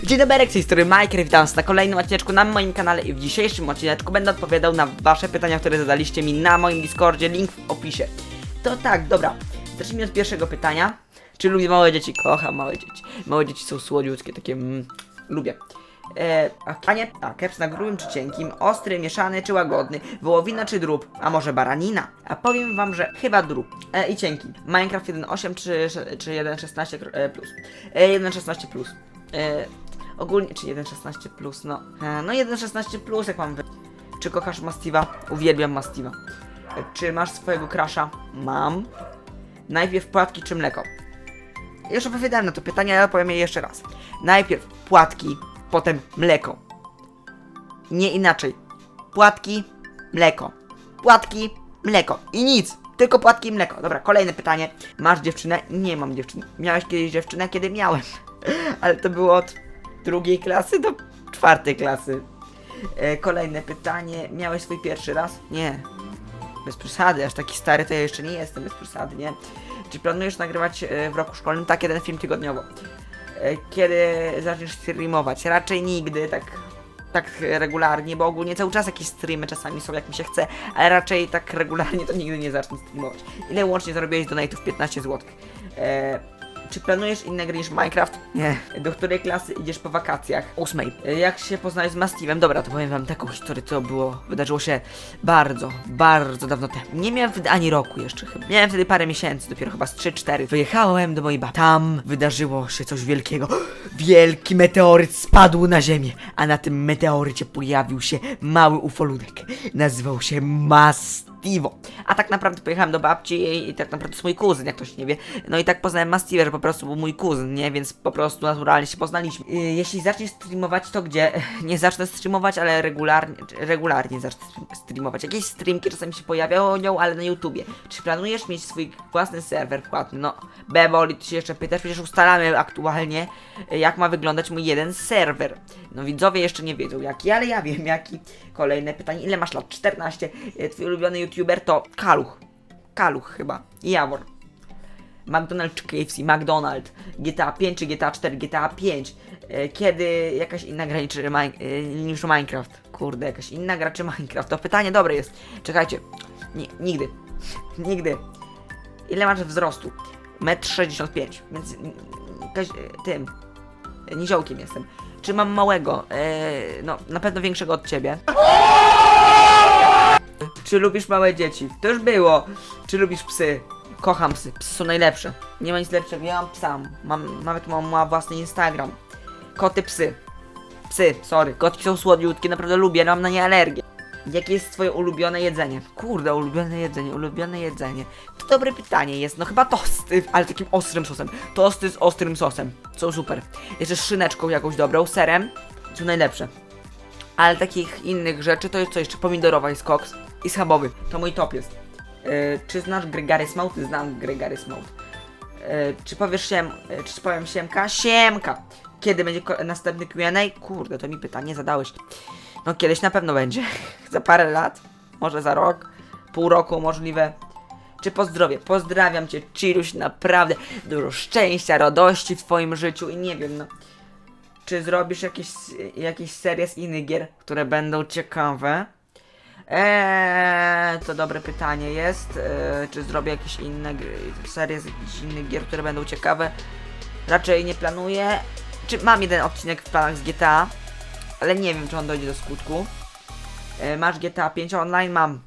Dzień dobry, z tej strony Minecraft, witam was na kolejnym odcineczku na moim kanale i w dzisiejszym odcineczku będę odpowiadał na wasze pytania, które zadaliście mi na moim Discordzie, link w opisie. To tak, dobra, zacznijmy od pierwszego pytania. Czy lubię małe dzieci? Kocham małe dzieci. Małe dzieci są słodziutkie, takie mm, lubię. E, a panie, a keps na grubym czy cienkim, ostry, mieszany czy łagodny, wołowina czy drób, a może baranina? A powiem wam, że chyba drób e, i cienki. Minecraft 1.8 czy, czy 1.16 e, plus? E, 1.16 plus. E, ogólnie, czy 1.16 plus, no. E, no 1.16 plus, jak mam wy... Czy kochasz Mastiwa? Uwielbiam Mastiwa. E, czy masz swojego crasha? Mam. Najpierw płatki czy mleko? Już opowiadałem na to pytanie, ale powiem je jeszcze raz. Najpierw płatki, potem mleko. Nie inaczej. Płatki, mleko. Płatki, mleko. I nic. Tylko płatki i mleko. Dobra, kolejne pytanie. Masz dziewczynę? Nie mam dziewczyny. Miałeś kiedyś dziewczynę? Kiedy miałem. Ale to było od drugiej klasy do czwartej klasy. E, kolejne pytanie. Miałeś swój pierwszy raz? Nie. Bez przesady, aż taki stary to ja jeszcze nie jestem, bez przesady, nie? Czy planujesz nagrywać e, w roku szkolnym? Tak, jeden film tygodniowo. E, Kiedy zaczniesz streamować? Raczej nigdy, tak, tak regularnie, bo ogólnie cały czas jakieś streamy czasami są, jak mi się chce, ale raczej tak regularnie to nigdy nie zacznę streamować. Ile łącznie zarobiłeś donate'ów? 15 zł. Czy planujesz inne gry niż Minecraft? Nie. Do której klasy idziesz po wakacjach? Ósmej. E, Jak się poznałeś z Mastivem? Dobra, to powiem wam taką historię, co było, wydarzyło się bardzo, bardzo dawno temu. Nie miałem wtedy ani roku jeszcze chyba. Miałem wtedy parę miesięcy, dopiero chyba z 3-4. Wyjechałem do mojej babci. Tam wydarzyło się coś wielkiego. Wielki meteoryt spadł na ziemię, a na tym meteorycie pojawił się mały ufoludek. Nazywał się Mastivo. A tak naprawdę pojechałem do babci i, tak naprawdę to jest mój kuzyn, jak ktoś nie wie. No i tak poznałem Mastivę, że po prostu był mój kuzyn, nie? Więc po prostu naturalnie się poznaliśmy. Yy, jeśli zaczniesz streamować, to gdzie? Nie zacznę streamować, ale regularnie, regularnie zacznę stream- streamować. Jakieś streamki czasami się pojawiają, ale na YouTubie. Czy planujesz mieć swój własny serwer płatny? No, Beboli, ty się jeszcze pytasz, przecież ustalamy aktualnie, y, jak ma wyglądać mój jeden serwer. No widzowie jeszcze nie wiedzą jaki, ale ja wiem jaki. Kolejne pytanie, ile masz lat? 14. Y, Twój ulubiony YouTuber to Kaluch. Kaluch chyba. I Jawor. McDonald's czy KFC, McDonald's, GTA 5 czy GTA 4, GTA 5, e, kiedy jakaś inna gra niż, e, niż Minecraft. Kurde, jakaś inna gra czy Minecraft? To pytanie dobre jest. Czekajcie. Ni- nigdy. nigdy. Ile masz wzrostu? 1,65 m, więc e, tym, e, niziołkiem jestem. Czy mam małego? No, na pewno większego od ciebie. Czy lubisz małe dzieci? To już było. Czy lubisz psy? Kocham psy. Psy są najlepsze. Nie ma nic lepszego. Ja mam psa. Mam, nawet mam, własny Instagram. Koty, psy. Psy, sorry. Kotki są słodziutkie, naprawdę lubię, mam na nie alergię. Jakie jest twoje ulubione jedzenie? Kurde, ulubione jedzenie, ulubione jedzenie. To dobre pytanie jest. No chyba tosty, ale takim ostrym sosem. Tosty z ostrym sosem. Są super. Jeszcze szyneczką jakąś dobrą, serem. Są najlepsze. Ale takich innych rzeczy to jest co jeszcze? Pomidorowa jest koks i schabowy. To mój top jest. E, czy znasz Gregory Smout? Znam Gregory Smout. E, czy powiesz siem, e, czy powiem siemka? Siemka! Kiedy będzie następny Q&A? Kurde, to mi pytanie zadałeś. No kiedyś na pewno będzie. za parę lat. Może za rok. Pół roku możliwe. Czy pozdrowie? Pozdrawiam cię, Chiruś, naprawdę dużo szczęścia, radości w twoim życiu i nie wiem, no. Czy zrobisz jakieś, jakieś serie z innych gier, które będą ciekawe? Eee, to dobre pytanie jest. Eee, czy zrobię jakieś inne gry, serie z jakichś innych gier, które będą ciekawe? Raczej nie planuję. Czy mam jeden odcinek w planach z GTA, ale nie wiem, czy on dojdzie do skutku. Eee, masz GTA 5 online? Mam.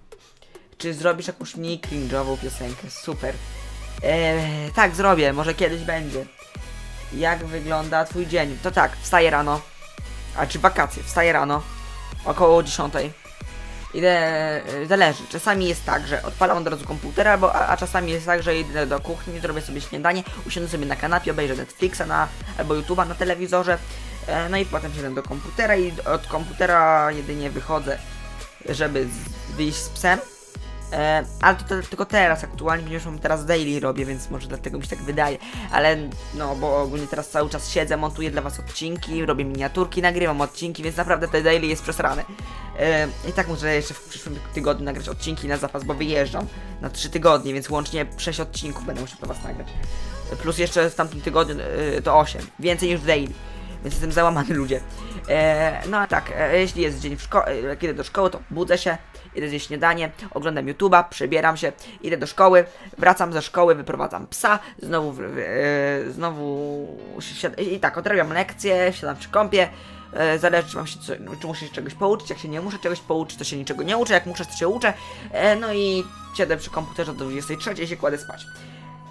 Czy zrobisz jakąś mniej cringe'ową piosenkę? Super. Eee, tak, zrobię, może kiedyś będzie. Jak wygląda twój dzień? To tak, wstaję rano. A czy wakacje? Wstaję rano. Około 10. Idę, y, zależy. Czasami jest tak, że odpalam od razu komputer, albo, a, a czasami jest tak, że idę do kuchni, zrobię sobie śniadanie, usiądę sobie na kanapie, obejrzę Netflixa na, albo YouTube'a na telewizorze, e, no i potem siedzę do komputera i od komputera jedynie wychodzę, żeby z, wyjść z psem. E, ale to, to tylko teraz, aktualnie, ponieważ mam teraz daily robię, więc może dlatego mi się tak wydaje. Ale no, bo ogólnie teraz cały czas siedzę, montuję dla was odcinki, robię miniaturki, nagrywam odcinki, więc naprawdę te daily jest przesrane. E, I tak muszę jeszcze w przyszłym tygodniu nagrać odcinki na zapas, bo wyjeżdżam na 3 tygodnie, więc łącznie 6 odcinków będę musiał dla was nagrać. Plus jeszcze w tamtym tygodniu e, to 8, więcej niż w daily. więc jestem załamany ludzie. E, no a tak, e, jeśli jest dzień w szkole, idę do szkoły, to budzę się, idę zjeść śniadanie, oglądam YouTube'a, przebieram się, idę do szkoły, wracam ze szkoły, wyprowadzam psa, znowu, w- e, znowu siad- i tak, odrabiam lekcje, siadam przy kąpie, zależy czy, mam się, co, czy muszę się czegoś pouczyć, jak się nie muszę czegoś pouczyć, to się niczego nie uczę, jak muszę, to się uczę, no i siedzę przy komputerze do 23 i się kładę spać.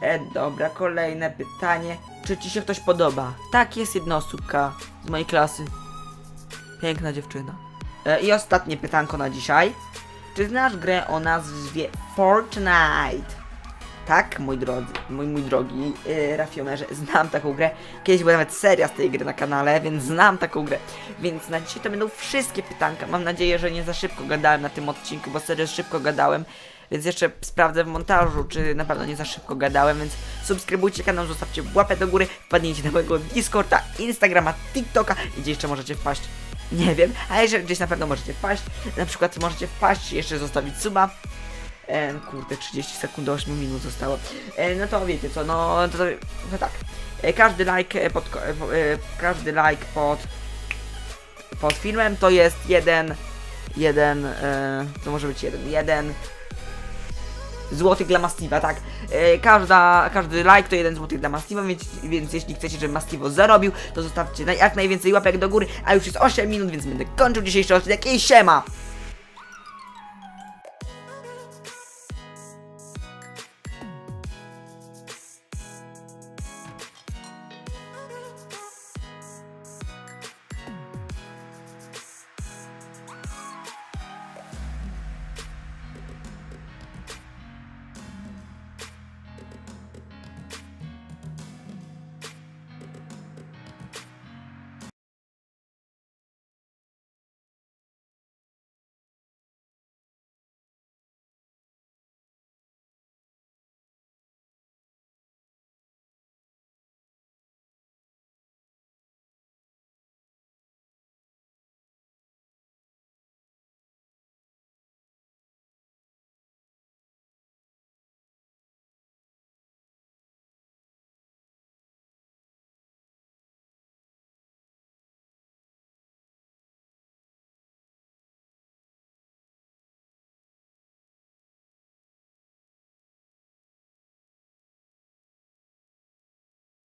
E, dobra, kolejne pytanie. Czy ci się ktoś podoba? Tak, jest jedna osóbka z mojej klasy. Piękna dziewczyna. E, I ostatnie pytanko na dzisiaj. Czy znasz grę o nazwie Fortnite? Tak, mój drodzy, mój, mój drogi yy, Rafiomerze, znam taką grę. Kiedyś była nawet seria z tej gry na kanale, więc znam taką grę. Więc na dzisiaj to będą wszystkie pytanka. Mam nadzieję, że nie za szybko gadałem na tym odcinku, bo serio szybko gadałem. Więc jeszcze sprawdzę w montażu, czy na pewno nie za szybko gadałem, więc subskrybujcie kanał, zostawcie łapę do góry, wpadnijcie na mojego Discorda, Instagrama, TikToka i gdzie jeszcze możecie wpaść. Nie wiem, a jeszcze gdzieś na pewno możecie wpaść. Na przykład możecie wpaść jeszcze zostawić suba. E, kurde, 30 sekund do 8 minut zostało. E, no to wiecie co, no to, to no tak. E, każdy like e, pod, e, e, każdy like pod pod filmem to jest jeden jeden e, to może być jeden jeden złotych dla Mastiwa, tak. E, każda, każdy like to jeden złotych dla Mastiwa, więc, więc jeśli chcecie, żeby Mastivo zarobił, to zostawcie jak najwięcej łapek do góry, a już jest 8 minut, więc będę kończył dzisiejszy odcinek i siema!